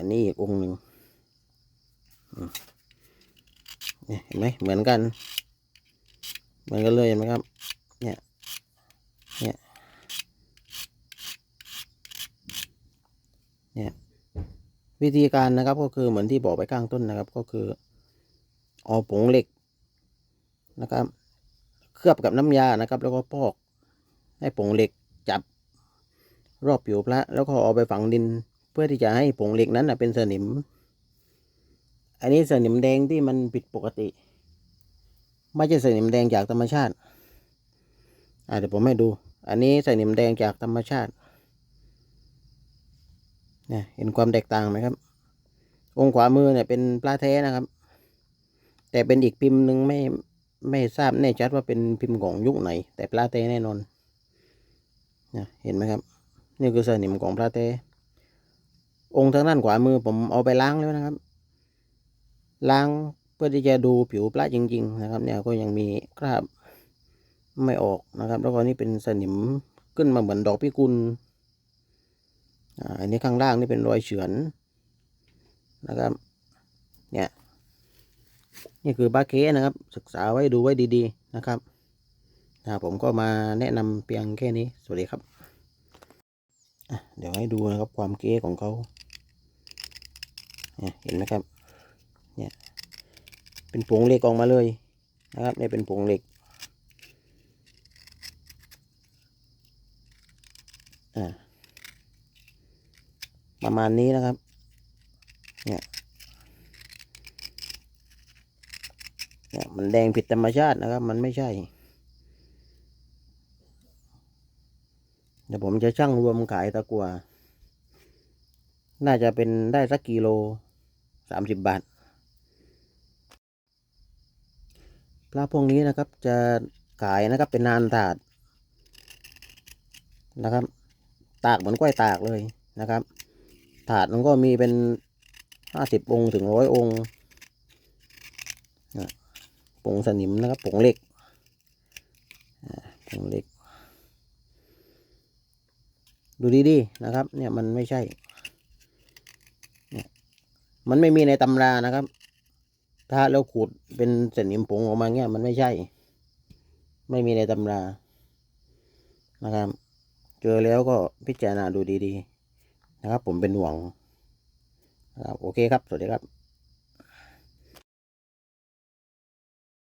อันนี้อีกองค์หนึ่งเนี่ยเห็นไหมเหมือนกัน เหมือนกันเลยเห็นไหมครับ เนี่ย เนี่ย เนี่ย วิธีการนะครับก็คือเหมือนที่บอกไปข้างต้นนะครับ ก็คือเอาผงเหล็กนะครับ เคลือบกับน้ำยานะครับ แล้วก็พอกให้ผงเหล็กจับรอบผิวพระแล้วก็เอาไปฝังดิน เพื่อที่จะให้ผงเหล็กนั้นนะเป็นสนิม อันนี้สนิมแดงที่มันผิดปกติ ไม่ใช่สนิมแดงจากธรรมชาติอ่าเดี๋ยวผมให้ดู อันนี้สนิมแดงจากธรรมชาติเนี่ยเห็นความแตกต่างไหมครับ องค์ขวามือเนี่ยเป็นปลาแท้นะครับ แต่เป็นอีกพิมพ์หนึ่งไม่ไม่ทราบแน่ชัดว่าเป็นพิมพ์ของยุคไหน แต่ปลาแท้แน่นอนเนี่ยเห็นไหมครับ นี่คือสนิมของปลาแท้ องค์ทางด้านขวามือผมเอาไปล้างแล้วนะครับ ล้างเพื่อที่จะดูผิวปลาจริง ๆ นะครับ เนี่ยก็ยังมีคราบไม่ออกนะครับ แล้วก็นี่เป็นสนิมขึ้นมาเหมือนดอกพิกุลอันนี้ข้างล่างนี่เป็นรอยเฉือนนะครับ เนี่ย นี่คือบาเคนะครับ ศึกษาไว้ดูไว้ดีๆนะครับนะผมก็มาแนะนำเพียงแค่นี้ สวัสดีครับ เดี๋ยวให้ดูนะครับความเก๋ของเขา เนี่ยเห็นไหมครับ เนี่ยเป็นผงเหล็กออกมาเลยนะครับเนี่ยเป็นผงเหล็กอ่าประมาณนี้นะครับ เนี่ยเนี่ยมันแดงผิดธรรมชาตินะครับ มันไม่ใช่เดี๋ยวผมจะชั่งรวมขายตะกัว น่าจะเป็นได้สักกิโล สามสิบบาท ปลาพวกนี้นะครับจะขายนะครับเป็นนานถาดนะครับ ตากเหมือนกล้วยตากเลยนะครับ ถาดมันก็มีเป็นห้าสิบองค์ถึงร้อยองค์นะผงสนิมนะครับผงเหล็กอ่าผงเหล็ก ดูดีๆนะครับ เนี่ยมันไม่ใช่ มันไม่มีในตำรานะครับ ถ้าเราขูดเป็นเสนิมผงออกมาเงี้ยมันไม่ใช่ ไม่มีในตำรา นะครับ เจอแล้วก็พิจารณาดูดีๆ นะครับ ผมเป็นห่วงนะครับโอเคครับ สวัสดีครับ